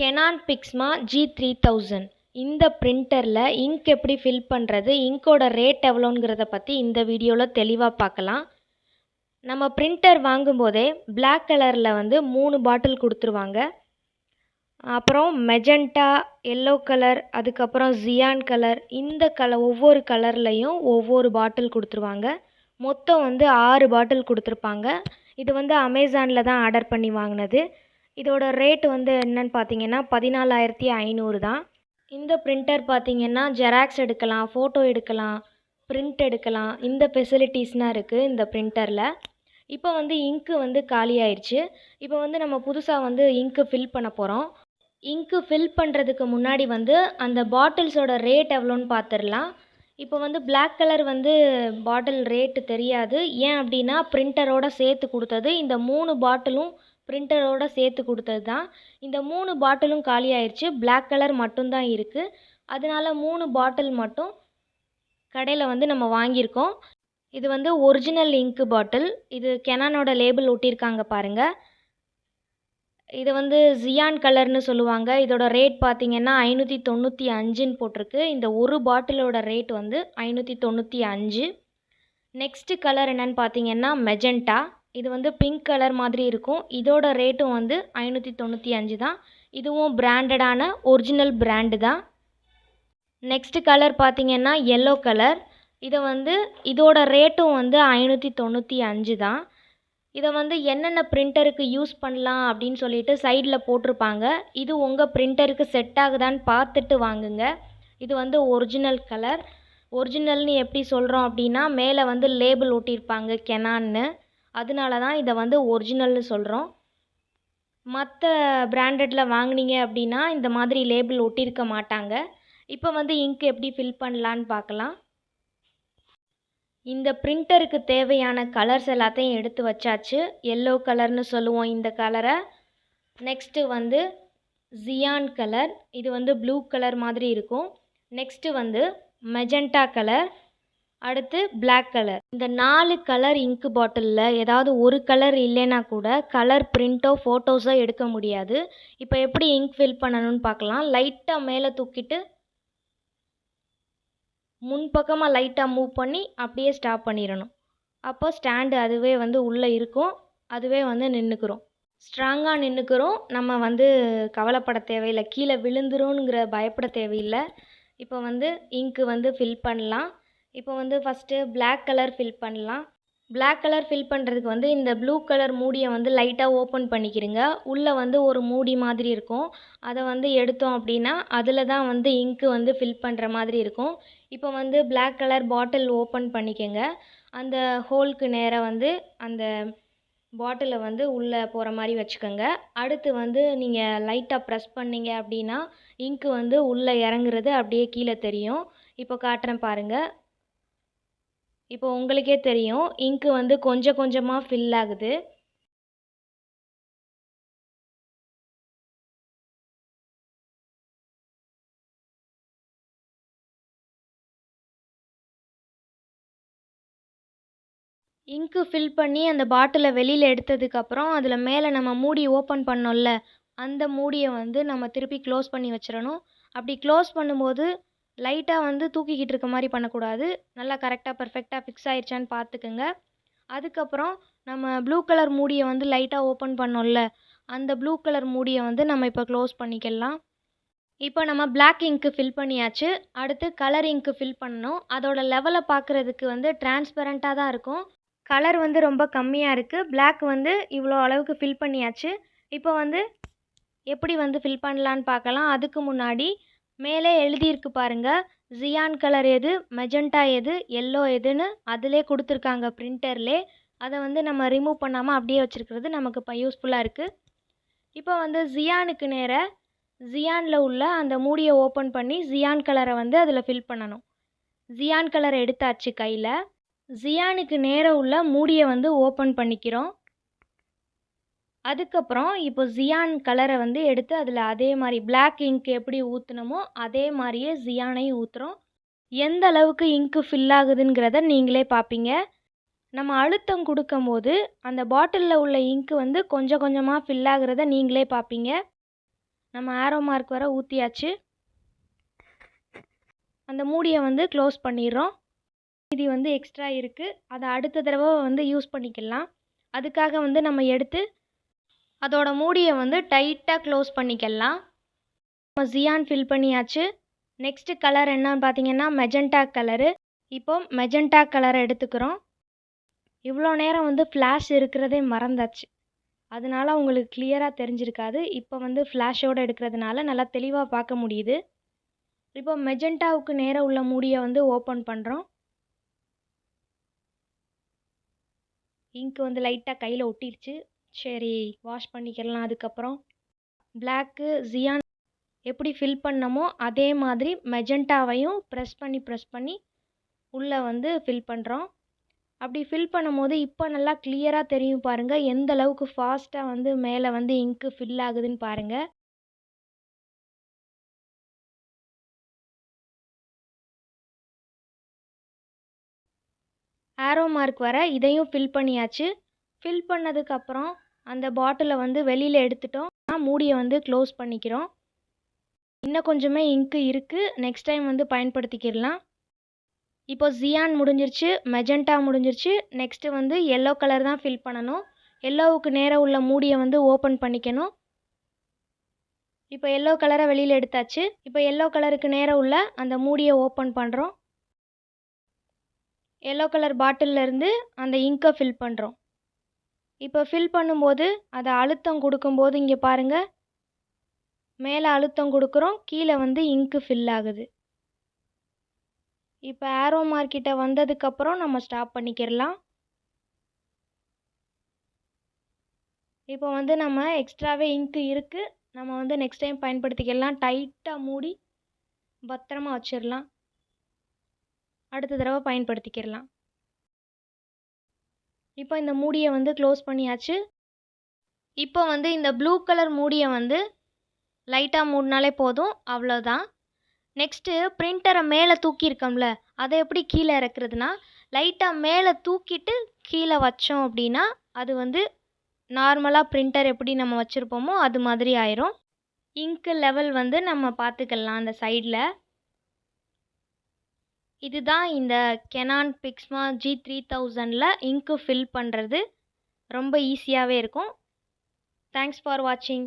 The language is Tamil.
Canon Pixma G three thousand இந்த பிரிண்டரில் இங்க் எப்படி ஃபில் பண்ணுறது இங்கோட ரேட் எவ்வளோங்கிறத பற்றி இந்த வீடியோவில் தெளிவாக பார்க்கலாம். நம்ம பிரிண்டர் வாங்கும்போதே பிளாக் கலரில் வந்து மூணு பாட்டில் கொடுத்துருவாங்க. அப்புறம் மெஜண்டா எல்லோ கலர் அதுக்கப்புறம் ஜியான் கலர் இந்த கலர் ஒவ்வொரு கலர்லேயும் ஒவ்வொரு பாட்டில் கொடுத்துருவாங்க. மொத்தம் வந்து ஆறு பாட்டில் கொடுத்துருப்பாங்க. இது வந்து அமேசானில் தான் ஆர்டர் பண்ணி வாங்கினது. இதோட ரேட் வந்து என்னன்னு பார்த்தீங்கன்னா பதினாலாயிரத்தி ஐநூறு தான். இந்த பிரிண்டர் பார்த்தீங்கன்னா ஜெராக்ஸ் எடுக்கலாம் ஃபோட்டோ எடுக்கலாம் பிரிண்ட் எடுக்கலாம் இந்த ஃபெசிலிட்டிஸ்லாம் இருக்குது இந்த பிரிண்டரில் இப்போ வந்து இங்க்கு வந்து காலி ஆயிடுச்சு இப்போ வந்து நம்ம புதுசாக வந்து இங்க்கு ஃபில் பண்ண போகிறோம் இங்க்கு ஃபில் பண்ணுறதுக்கு முன்னாடி வந்து அந்த பாட்டில்ஸோட ரேட் எவ்வளோன்னு பார்த்துடலாம் இப்போ வந்து பிளாக் கலர் வந்து பாட்டில் ரேட்டு தெரியாது. ஏன் அப்படின்னா பிரிண்டரோட சேர்த்து கொடுத்தது இந்த மூணு பாட்டிலும் பிரிண்டரோடு சேர்த்து கொடுத்தது தான். இந்த மூணு பாட்டிலும் காலி ஆயிடுச்சு பிளாக் கலர் மட்டும்தான் இருக்குது அதனால மூணு பாட்டில் மட்டும் கடையில் வந்து நம்ம வாங்கியிருக்கோம். இது வந்து ஒரிஜினல் இங்கு பாட்டில் இது கெனானோட லேபிள் ஒட்டியிருக்காங்க பாருங்கள் இது வந்து ஜியான் கலர்னு சொல்லுவாங்க. இதோட ரேட் பார்த்திங்கன்னா ஐநூற்றி தொண்ணூற்றி அஞ்சுன்னு போட்டிருக்கு. இந்த ஒரு பாட்டிலோட ரேட் வந்து ஐநூற்றி தொண்ணூற்றி அஞ்சு. நெக்ஸ்ட்டு கலர் என்னன்னு பார்த்தீங்கன்னா மெஜெண்டா இது வந்து பிங்க் கலர் மாதிரி இருக்கும். இதோட ரேட்டும் வந்து ஐநூற்றி தொண்ணூற்றி அஞ்சு தான். இதுவும் பிராண்டடான ஒரிஜினல் பிராண்டு தான். நெக்ஸ்ட்டு கலர் பார்த்திங்கன்னா எல்லோ கலர் இதை வந்து இதோட ரேட்டும் வந்து ஐநூற்றி தொண்ணூற்றி அஞ்சு தான். இதை வந்து என்னென்ன பிரிண்டருக்கு யூஸ் பண்ணலாம் அப்படின்னு சொல்லிட்டு சைடில் போட்டிருப்பாங்க. இது உங்கள் பிரிண்டருக்கு செட் ஆகுதான்னு பார்த்துட்டு வாங்குங்க. இது வந்து ஒரிஜினல் கலர் ஒரிஜினல்னு எப்படி சொல்கிறோம் அப்படின்னா மேலே வந்து லேபிள் ஒட்டியிருப்பாங்க கெனான்னு அதனால தான் இதை வந்து ஒரிஜினல்னு சொல்கிறோம் மற்ற பிராண்டடில் வாங்குனீங்க அப்படின்னா இந்த மாதிரி லேபிள் ஒட்டியிருக்க மாட்டாங்க. இப்போ வந்து இங்க் எப்படி ஃபில் பண்ணலான்னு பார்க்கலாம். இந்த பிரிண்டருக்கு தேவையான கலர்ஸ் எல்லாத்தையும் எடுத்து வச்சாச்சு. எல்லோ கலர்னு சொல்லுவோம் இந்த கலரை நெக்ஸ்ட்டு வந்து ஜியான் கலர் இது வந்து ப்ளூ கலர் மாதிரி இருக்கும். நெக்ஸ்ட்டு வந்து மெஜெண்டா கலர் அடுத்து பிளாக் கலர் இந்த நாலு கலர் இங்க் பாட்டிலில் ஏதாவது ஒரு கலர் இல்லைன்னா கூட கலர் பிரிண்ட்டோ ஃபோட்டோஸோ எடுக்க முடியாது. இப்போ எப்படி இங்க் ஃபில் பண்ணணும்னு பார்க்கலாம். லைட்டாக மேலே தூக்கிட்டு முன்பக்கமாக லைட்டாக மூவ் பண்ணி அப்படியே ஸ்டாப் பண்ணிடணும். அப்போ ஸ்டாண்டு அதுவே வந்து உள்ளே இருக்கும். அதுவே வந்து நின்றுக்கிறோம் ஸ்ட்ராங்காக நின்றுக்கிறோம் நம்ம வந்து கவலைப்பட தேவையில்லை. கீழே விழுந்துருங்கிற பயப்பட தேவையில்லை. இப்போ வந்து இங்க்கு வந்து ஃபில் பண்ணலாம். இப்போ வந்து ஃபஸ்ட்டு பிளாக் கலர் ஃபில் பண்ணலாம். பிளாக் கலர் ஃபில் பண்ணுறதுக்கு வந்து இந்த ப்ளூ கலர் மூடியை வந்து லைட்டாக ஓப்பன் பண்ணிக்கிறங்க உள்ளே வந்து ஒரு மூடி மாதிரி இருக்கும். அதை வந்து எடுத்தோம் அப்படின்னா அதில் தான் வந்து இங்க்கு வந்து ஃபில் பண்ணுற மாதிரி இருக்கும். இப்போ வந்து பிளாக் கலர் பாட்டில் ஓப்பன் பண்ணிக்கோங்க. அந்த ஹோல்க்கு நேராக வந்து அந்த பாட்டிலை வந்து உள்ளே போகிற மாதிரி வச்சுக்கோங்க. அடுத்து வந்து நீங்கள் லைட்டாக ப்ரெஸ் பண்ணீங்க அப்படின்னா இங்க்கு வந்து உள்ளே இறங்குறது அப்படியே கீழே தெரியும். இப்போ காட்டுறேன் பாருங்கள் இப்போ உங்களுக்கே தெரியும் இங்க்கு வந்து கொஞ்சம் கொஞ்சமாக ஃபில் ஆகுது. இங்க்கு ஃபில் பண்ணி அந்த பாட்டிலை வெளியில் எடுத்ததுக்கப்புறம் அதில் மேலே நம்ம மூடி ஓப்பன் பண்ணோம்ல அந்த மூடியை வந்து நம்ம திருப்பி க்ளோஸ் பண்ணி வச்சிடணும். அப்படி க்ளோஸ் பண்ணும்போது லைட்டாக வந்து தூக்கிக்கிட்டு இருக்க மாதிரி பண்ணக்கூடாது. நல்லா கரெக்டாக பர்ஃபெக்டாக ஃபிக்ஸ் ஆயிடுச்சான்னு பார்த்துக்குங்க அதுக்கப்புறம் நம்ம ப்ளூ கலர் மூடியை வந்து லைட்டாக ஓப்பன் பண்ணோம்ல அந்த ப்ளூ கலர் மூடியை வந்து நம்ம இப்போ க்ளோஸ் பண்ணிக்கலாம். இப்போ நம்ம பிளாக் இங்க்கு ஃபில் பண்ணியாச்சு. அடுத்து கலர் இங்க்கு ஃபில் பண்ணணும். அதோட லெவலை பார்க்குறதுக்கு வந்து டிரான்ஸ்பரண்ட்டாக தான் இருக்கும். கலர் வந்து ரொம்ப கம்மியாக இருக்குது பிளாக் வந்து இவ்வளோ அளவுக்கு ஃபில் பண்ணியாச்சு. இப்போ வந்து எப்படி வந்து ஃபில் பண்ணலான்னு பார்க்கலாம் அதுக்கு முன்னாடி மேலே எழுதியிருக்கு பாருங்க. ஜியான் கலர் எது மெஜெண்டா எது எல்லோ எதுன்னு அதிலே கொடுத்துருக்காங்க பிரிண்டர்லே அதை வந்து நம்ம ரிமூவ் பண்ணாமல் அப்படியே வச்சுருக்கிறது நமக்கு இப்போ யூஸ்ஃபுல்லாக இருக்குது இப்போ வந்து ஜியானுக்கு நேராக ஜியானில் உள்ள அந்த மூடியை ஓப்பன் பண்ணி ஜியான் கலரை வந்து அதில் ஃபில் பண்ணணும். ஜியான் கலரை எடுத்தாச்சு கையில். ஜியானுக்கு நேராக உள்ள மூடியை வந்து ஓப்பன் பண்ணிக்கிறோம். அதுக்கப்புறம் இப்போ ஜியான் கலரை வந்து எடுத்து அதில் அதே மாதிரி பிளாக் இங்க் எப்படி ஊற்றுனமோ அதே மாதிரியே ஜியானையும் ஊற்றுறோம் எந்த அளவுக்கு இங்க்கு ஃபில் ஆகுதுங்கிறத நீங்களே பார்ப்பீங்க நம்ம அழுத்தம் கொடுக்கும்போது அந்த பாட்டிலில் உள்ள இங்க்கு வந்து கொஞ்சம் கொஞ்சமாக ஃபில் ஆகுறத நீங்களே பார்ப்பீங்க நம்ம ஆரோ மார்க் வர ஊற்றியாச்சு அந்த மூடியை வந்து க்ளோஸ் பண்ணிடுறோம். இது வந்து எக்ஸ்ட்ரா இருக்குது அதை அடுத்த தடவை வந்து யூஸ் பண்ணிக்கலாம். அதுக்காக வந்து நம்ம எடுத்து அதோட மூடியை வந்து டைட்டாக க்ளோஸ் பண்ணிக்கலாம். நம்ம ஜியான் ஃபில் பண்ணியாச்சு. நெக்ஸ்ட்டு கலர் என்னன்னு பார்த்தீங்கன்னா மெஜெண்டா கலரு இப்போ மெஜெண்டா கலரை எடுத்துக்கிறோம். இவ்வளோ நேரம் வந்து ஃப்ளாஷ் இருக்கிறதே மறந்தாச்சு. அதனால உங்களுக்கு கிளியராக தெரிஞ்சிருக்காது. இப்போ வந்து ஃப்ளாஷோடு எடுக்கிறதுனால நல்லா தெளிவாக பார்க்க முடியுது. இப்போ மெஜெண்டாவுக்கு நேராக உள்ள மூடியை வந்து ஓப்பன் பண்ணுறோம் இங்க் வந்து லைட்டாக கையில் ஒட்டிடுச்சு சரி வாஷ் பண்ணிக்கலாம். அதுக்கப்புறம் பிளாக்கு ஜியான் எப்படி ஃபில் பண்ணமோ அதே மாதிரி மெஜெண்டாவையும் ப்ரெஸ் பண்ணி ப்ரெஸ் பண்ணி உள்ளே வந்து ஃபில் பண்ணுறோம் அப்படி ஃபில் பண்ணும்போது இப்போ நல்லா கிளியராக தெரியும் பாருங்கள் எந்த அளவுக்கு ஃபாஸ்ட்டாக வந்து மேலே வந்து இங்க்கு ஃபில் ஆகுதுன்னு பாருங்கள் ஆரோ மார்க் வர இதையும் ஃபில் பண்ணியாச்சு. ஃபில் பண்ணதுக்கப்புறம் அந்த பாட்டிலை வந்து வெளியில் எடுத்துட்டோம். மூடியை வந்து க்ளோஸ் பண்ணிக்கிறோம். இன்னும் கொஞ்சமே இங்க்கு இருக்குது நெக்ஸ்ட் டைம் வந்து பயன்படுத்திக்கிடலாம். இப்போ ஜியான் முடிஞ்சிருச்சு மெஜெண்டா முடிஞ்சிருச்சு. நெக்ஸ்ட்டு வந்து எல்லோ கலர் தான் ஃபில் பண்ணணும். எல்லோவுக்கு நேராக உள்ள மூடியை வந்து ஓப்பன் பண்ணிக்கணும். இப்போ எல்லோ கலரை வெளியில் எடுத்தாச்சு. இப்போ எல்லோ கலருக்கு நேராக உள்ள அந்த மூடியை ஓப்பன் பண்ணுறோம் எல்லோ கலர் பாட்டிலிருந்து அந்த இங்கை ஃபில் பண்ணுறோம் இப்போ ஃபில் பண்ணும்போது அதை அழுத்தம் கொடுக்கும்போது இங்கே பாருங்கள் மேலே அழுத்தம் கொடுக்குறோம். கீழே வந்து இங்க்கு ஃபில் ஆகுது. இப்போ ஆரோ மார்க்கிட்ட வந்ததுக்கப்புறம் நம்ம ஸ்டாப் பண்ணிக்கிடலாம். இப்போ வந்து நம்ம எக்ஸ்ட்ராவே இங்க்கு இருக்குது நம்ம வந்து நெக்ஸ்ட் டைம் பயன்படுத்திக்கலாம் டைட்டாக மூடி பத்திரமா வச்சிடலாம். அடுத்த தடவை பயன்படுத்திக்கிடலாம். இப்போ இந்த மூடியை வந்து க்ளோஸ் பண்ணியாச்சு. இப்போ வந்து இந்த ப்ளூ கலர் மூடியை வந்து லைட்டாக மூடினாலே போதும் அவ்வளோதான் நெக்ஸ்ட்டு பிரிண்டரை மேலே தூக்கியிருக்கோம்ல அதை எப்படி கீழே இறக்குறதுனா லைட்டாக மேலே தூக்கிட்டு கீழே வச்சோம் அப்படின்னா அது வந்து நார்மலாக பிரிண்டர் எப்படி நம்ம வச்சுருப்போமோ அது மாதிரி ஆயிரும். இங்க்கு லெவல் வந்து நம்ம பார்த்துக்கலாம் அந்த சைடில் இதுதான் இந்த கெனான் பிக்ஸ்மா ஜி த்ரீ தௌசண்டில் இங்க்கு ஃபில் பண்ணுறது ரொம்ப ஈஸியாகவே இருக்கும். தேங்க்ஸ் ஃபார் வாட்சிங்